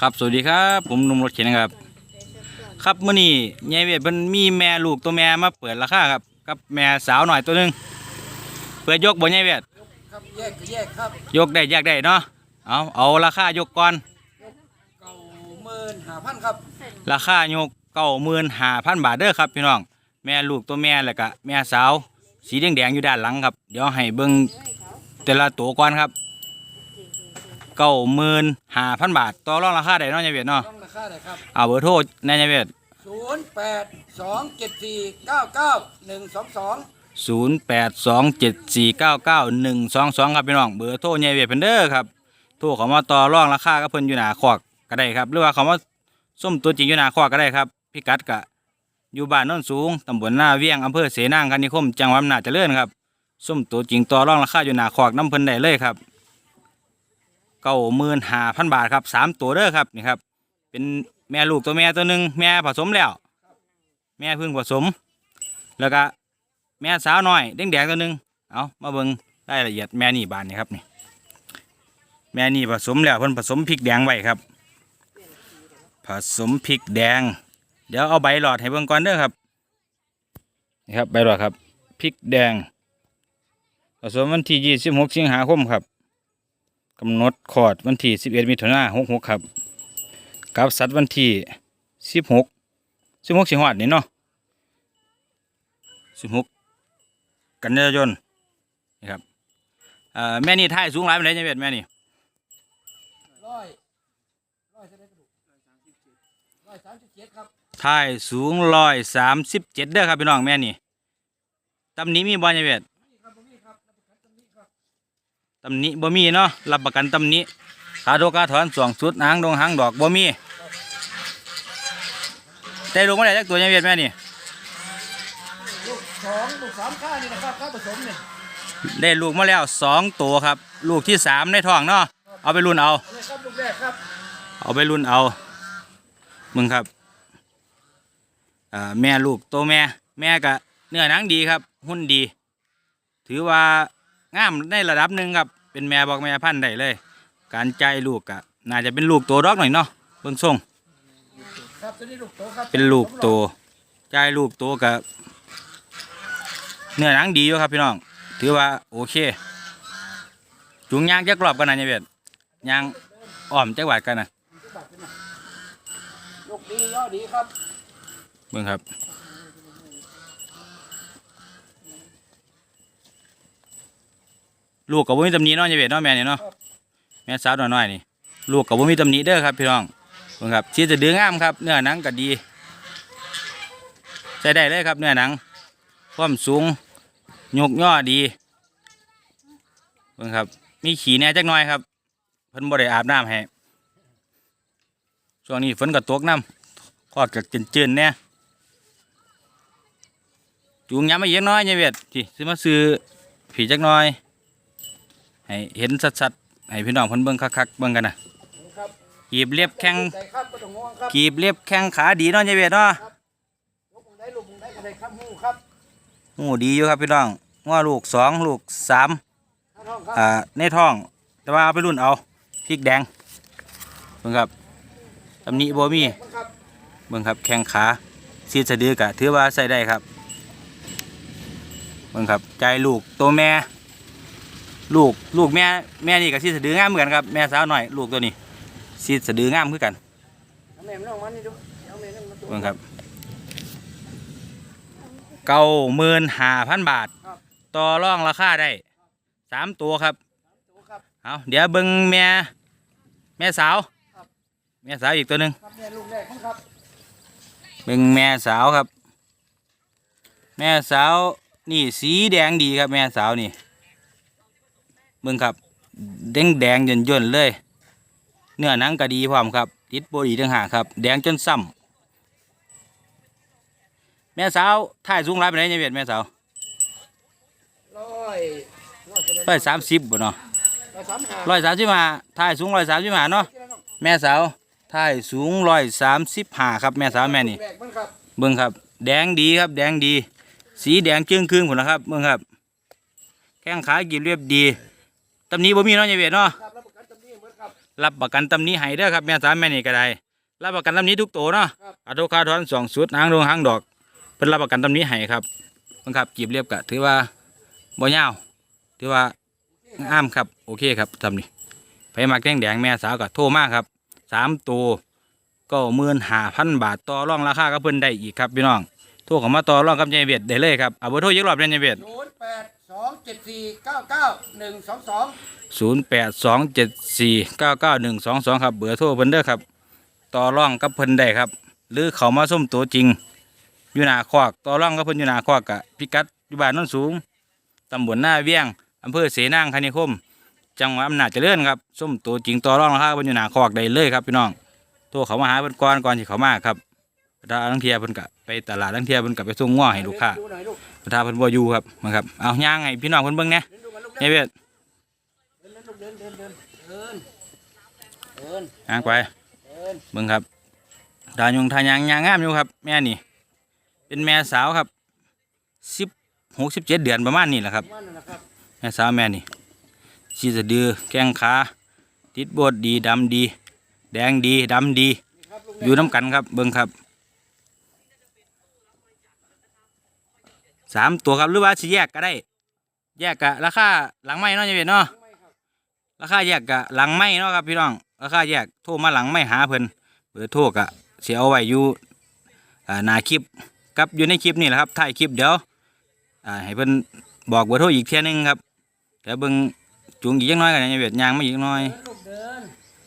ครับสวัสดีครับ ผมหนุ่มรถเข็นนะครับ ครับมื่อนี้ยายเวทมันมีแม่ลูกตัวแม่มาเปิดราคาครับกับแม่สาวหน่อยตัวหนึงเปิดยกบ่ยายเวทครับแยกก็แยกครับยกได้แยกได้เนาะเอาเอาราคายกก่อนเก้าหมื่นห้าพันครับ ราคายกเก้าหมื่นห้าพันบาทเด้อครับพี่น้องแม่ลูกตัวแม่แล้วก็แม่สาว สีแดงๆอยู่ด้านหลังครับ เดี๋ยวให้เบิ่งแต่ละตัวก่อนครับ เก้าหมื่นห้าพันบาทต่อรองราคาได้เนาะยายเวทเนาะต้องราคาเลยครับเอาเบอร์โทรนายยายเวทศูนย์แปดสองเจ็ดสี่เก้าเก้าหนึ่งสองสองศูนย์แปดสองเจ็ดสี่เก้าเก้าหนึ่งสองสองครับพี่น้องเบอร์โทรใหญ่เวทเพิ่นเด้อครับโทรเขามาต่อรองราคากับเพิ่นอยู่หน้าคอกก็ได้ครับ หรือว่าเขามาส้มตัวจริงอยู่หน้าคอกก็ได้ครับพิกัดกะอยู่บ้านโนนสูงตำบลหน้าเวียงอำเภอเสนางคณิคมจังหวัดอำนาจเจริญครับส้มตัวจริงต่อรองราคาอยู่หน้าคอกน้ำเพิ่นได้เลยครับ เก้าหมื่นห้าพันบาทครับสามตัวเด้อครับนี่ครับ เป็นแม่ลูกตัวแม่ตัวหนึ่งแม่ผสมแล้ว แม่พิ่งผสม แล้วก็แม่สาวน้อยแดงๆตัวหนึ่งเอามาเบิ่งรายละเอียดแม่นี่บานนี่ครับนี่แม่นี่ผสมแล้วเพิ่นผสมพริกแดงไว้ครับ ผสมพริกแดง เดี๋ยวเอาใบหลอดให้เบิ่งก่อนเด้อครับนี่ครับใบหลอดครับพริกแดงผสมวันที่26สิงหาคมครับ กำหนดคลอดวันที่ 11 มิถุนายน66 ครับกับสัตว์วันที่ 16 16สิงหาคมนี่เนาะสิบหกกันยายนนี่ครับเอ่อแม่นี่ท่ายสูงหลายเป็นไรเนี่ยเวทแม่นี่ร้อยร้อยเท่าไหรกระดูกร้อยสามสิบเจ็ดร้อยสามสิบเจ็ดครับท่ายสูงร้อยสามสิบเจ็ดเด้อครับพี่น้องแม่นี่ตำหนี้มีบ่เนี่ยเวท ตำหนี้บ่มีเนาะรับประกันตำหนี้ขาโดกาถอนสวงสุดหางดงหางดอกบ่มีได้ลงมาได้จักตัวเนี่ยเวทแม่นี่ลูกสองลูกสามข้านี่นะครับข้าผสมเนี่ยได้ลูกมาแล้วสองตัวครับ ลูกที่สามในท้องเนาะเอาไปรุ่นเอาเอาเลยครับลูกแรกครับเอาไปรุ่นเอามึงครับอ่าแม่ลูกโตแม่แม่กะเนื้อหนังดีครับ หุ่นดี ถือว่างามในระดับหนึ่งครับ เป็นแม่บอกแม่พันธุ์ได้เลย การใจลูกกะน่าจะเป็นลูกโตดอกหน่อยเนาะเบิ่งทรงครับตัวนี้ลูกโตครับเป็นลูกโตใจลูกโตกะเนื้อหนังดีอยู่ครับพี่น้อง ถือว่าโอเค จุงยางจะกรอบกันนะเนี่ยเบียดยางอ้อมจักหวัดกันนะลูกดีย่อดีครับเบิ่งครับ ลูกกับว่มีตำหนิเนาะยายเวทเนาะแม่นี่เนาะแม่สาวน้อยๆนี่ ลูกกับว่มีตำหนิเด้อครับพี่น้องเบิ่งครับชีจะดื้องามครับ เนื้อหนังก็ดีใช้ได้เลยครับเนื้อหนังความสูงยกย่อดีเบิ่งครับ มีขี่แหน่จักหน่อยครับเพิ่นบ่ได้อาบน้ำให้ช่วงนี้ฝนก็ตกน้ำคอดกับจืนๆเนี่ยจูงยามมาเยอะน้อยยายเวทที่ซื้อมาซื้อผีจักหน่อย ให้เห็นชัดๆให้พี่น้องเพิ่นเบิ่งคักๆเบิ่งกันนะครับกีบเรียบแข้งใส่ครับก็ต้องงวงครับกีบเรียบแข้งขาดีเนาะยายเวทเนาะลูกมึงได้ลูกมึงได้ก็ได้ครับหูครับโอ้ดีอยู่ครับพี่น้องว่าลูกสองลูกสามข้างท้องครับอ่าในท้อง แต่ว่าเอาไปรุ่นเอาพริกแดงเบิ่งครับตำหนิบ่มีมันครับเบิ่งครับแข้งขาซีดสะดือกะถือว่าใส่ได้ครับเบิ่งครับใจลูกตัวแม่ ลูกลูกแม่แม่นี่กับซีดสะดืองามเหมือนกันครับแม่สาวหน่อยลูกตัวนี้ซีดสะดืองามคือกันเอาแม่มันออกมานี่ดูเอาแม่นั่นมาตัวเบิ่งครับเก้าหมื่นห้าพันบาท ต่อรองราคาได้สามตัวครับตัวครับเอาเดี๋ยวเบิ่งแม่แม่สาวแม่สาวอีกตัวหนึ่งครับแม่ลูกแรกของครับเบิ่งแม่สาวครับ แม่สาวนี่สีแดงดีครับแม่สาวนี่ เบิ่งครับ แดงแดงย่นย่นๆเลย เนื้อหนังก็ดีพร้อมครับติดโบดีทั้งหากครับ แดงจนซ้ำแม่สาวถ่ายสูงไรไปไหนเนี่ยเวียดแม่สาวร้อยร้อยเท่าไหร้อยสามสิบบ่เนาะร้อยสามห้าร้อยสามสิบห้าถ่ายสูงร้อยสามสิบห้าเนาะแม่สาวถ่ายสูงร้อยสามสิบห้าครับแม่สาวแม่นี่แรกมันครับเบิ่งครับ แดงดีครับ แดงดี สีแดงจึ้งครึ่งผลนะครับเบิ่งครับ แข้งขากีบเรียบดี ตำหนี้บ่มีเนาะยายเวียดเนาะครับรับประกันตำหนิเหมือนครับ รับประกันตำหนี้ให้เด้อครับแม่สาวแม่นี่ก็ได้รับประกันตำหนี้ทุกตัวเนาะครับอะโตคาทอนสองสุดหางดวงหางดอกเพิ่นรับประกันตำหนี้ให้ครับเพิ่นครับกีบเรียบก็ถือว่าบ่ยาวถือว่างามครับโอเคครับตำนี้ไปมักแดงแดงๆแม่สาวก็โทรมาครับสามตัวก็หมื่นห้าพันบาทต่อรองราคากับเพิ่นได้อีกครับพี่น้องโทรเข้ามาต่อรองกับยายเวียดได้เลยครับเอาเบอร์โทรยักรอบเรียนยายเวียดศูนย์แปดส องเจ็ดสี่เก้าเก้าหนึ่งสองสองศูนย์แปดสองเจ็ดสี่เก้าเก้าหนึ่งสองสองครับเบอร์โทรเพิ่นเด้อครับ ต่อร่องกับเพิ่นได้ครับ หรือเขามาส้มตัวจริงอยู่หนาคอกต่อร่องกับเพิ่นอยู่หนาคอกกะพิกัดอยู่บ้านโนนสูงตำบลหน้าเวียงอำเภอเสนางคณิคม จังหวัดอำนาจเจริญครับส้มตัวจริงต่อร่องราคาเพิ่นอยู่หนาคอกได้เลยครับพี่น้องโทรเขามาหาเพิ่นก่อนก่อนที่เขามาครับ ถ้าลังเทียเพิ่นกะไปตลาดลังเทียเพิ่นกะไปส่งง้อให้ลูกค้าดูหน่อยลูกถ้าเพิ่นบ่อยู่ครับมาครับเอาย่างให้พี่น้องเพิ่นเบิ่งเนดูกันลูกยเวียดเดินเดินลูกเดินเดินเดินเดินเดินย่างไปเบิ่งครับดาวยงทายางยางงามอยู่ครับ แม่นี่ เป็นแม่สาวครับสิบหกสิบเจ็ดเดือนประมาณนี้แหละครับ แม่สาวแม่นี่ชีสะดือแข้งขาติดบดดีดำดี แดงดีดำดี อยู่น้ำกันครับเบิ่งครับ สามตัวครับหรือว่าสิแยกก็ได้ แยกกะราคาหลังไม้เนาะยายเวียนเนาะราคาแยกกะหลังไม้เนาะครับพี่น้องราคาแยกโทรมาหลังไม้หาเพิ่นเบอร์โทรกะเสียเอาไว้อยู่อ่าหน้าคลิปกับอยู่ในคลิปนี่แหละครับถ่ายคลิปเดี๋ยวอ่าให้เพิ่นบอกเบอร์โทรอีกเที่ยนึงครับแต่เบิ่งจูงอีกจักน้อยกันนะเวียดยางมาอีกน้อยเดินลูกเดิน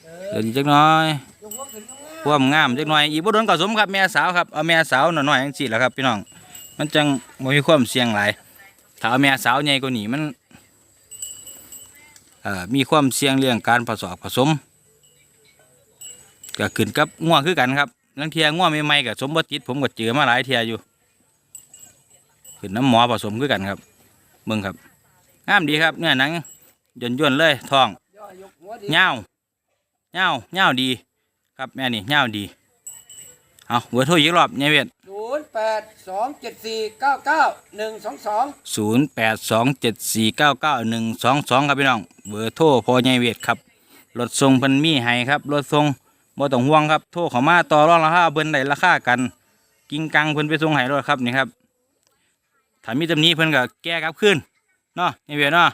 เดินเดินอีกจักน้อยยกหัวขึ้นข้างคล่างวามงามจักน้อยอีกบ่โดนก็สมครับแม่สาวครับเอาแม่สาวหน่อยๆจังซี่แหละครับพี่น้อง มันจังบ่มีความเสี่ยงหลายถ้าเอาแม่สาวใหญ่กว่านี้มันมีความเสี่ยงเรื่องการผสมผสมก็ขึ้นกับง่วงคือกันครับลังเทียง่วใหม่ๆกับสมบัติผมก็เจอมาหลายเทียอยู่ขึ้นน้ำหมอผสมคือกันครับเบิ่งครับงามดีครับเนื้อหนังย่นย่นเลยทองย่อยกหัวดีเงาวเงาเงาวดี ครับแม่นี่เงาวดีเอาเบอร์โทรอีกรอบเนี่ยเวียด นย์แปดสองเจ็ดสี่เก้าเก้าหนึ่งสองสองศูนย์แปดสองเจ็ดสี่เก้าเก้าหนึ่งสองสองครับพี่น้อง เบอร์โทรพอใหญ่เวียดครับรถทรงเพันมีให้ครับรถทรงบ่ต้องห่วงครับ โทรเขามาต่อรองราคาเพิ่นได้ราคากัน กิ้งกังเพิ่นไปส่งให้รถครับนี่ครับถ้ามีตำหนี้เพิ่นก็แก้กลับคืนเนาะนี่เวียเนาะ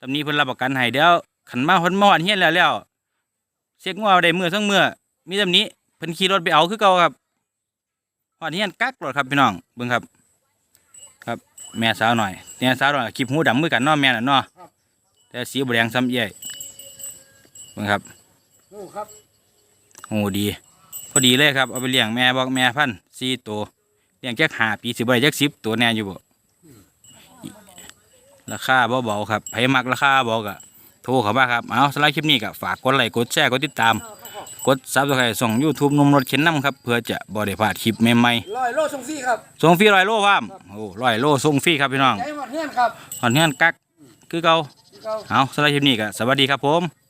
ตำหนี้เพิ่นรับประกันให้เดี๋ยวขันมาเพิ่นมาหวานเฮียนแล้วแล้วเช็คว่าได้เมื่อทั้งมือมีตำหนี้เพิ่นขี่รถไปเอาคือเก่าครับ หวานเฮียนกักรถครับพี่น้องเบิ่งครับ ครับแม่สาวหน่อยแม่สาวหน่อยคลิปหูดำมือกันเนาะแม่น่ะเนาะแต่สีบแดงซ้ำเอี่ยเบิ่งครับโอ้ครับโอ้ดี พอดีเลยครับเอาไปเลี้ยงแม่บอกแม่พันธุ์สี่ตัวเลี้ยงจักหาปีสิบใบจักสิบตัวแน่อยู่บ่ราคาเบาๆครับไผมักราคาบอกอะโทรเข้ามาครับเอาสไลด์คลิปนี้ก็ฝากกดไลค์กดแชร์กดติดตาม กดซับสไครต์ส่องยูทูบนมรถเข็นน้ำครับเพื่อจะบ่ได้พลาดคลิปใหม่ลอยโลส่งฟรีครับๆส่งฟรีร้อยโลพร้อมโอ้ร้อยโลส่งฟรีครับพี่น้องใจหมดเงี้ยครับ หอนเฮือนกักคือเก่าที่เขา เอาสไลด์คลิปนี้ก็สวัสดีครับผม